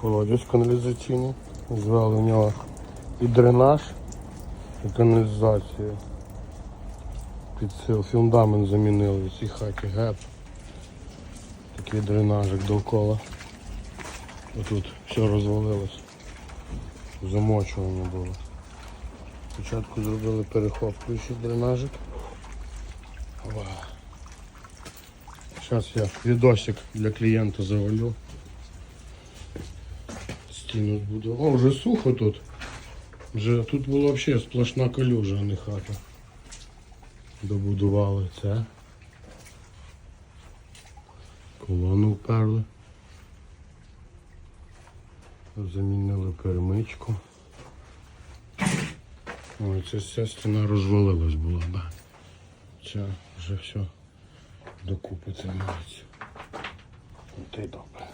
колодязь каналізаційний. Звели в нього і дренаж, і каналізацію. Під сил фундамент замінили в цій хаті геп. Такий дренажик довкола. Отут все розвалилось. Замочування було. Спочатку зробили перехоплюючий дренажик. Зараз я відосик для клієнта завалю. Стіну буду. О, вже сухо тут. Вже тут була взагалі сплошна калюжа, а не хата. Добудували це. Колону вперли. Замінили перемичку. Ой, це ця стіна розвалилась була, да. Ця вже все докупи тримається. От і добре.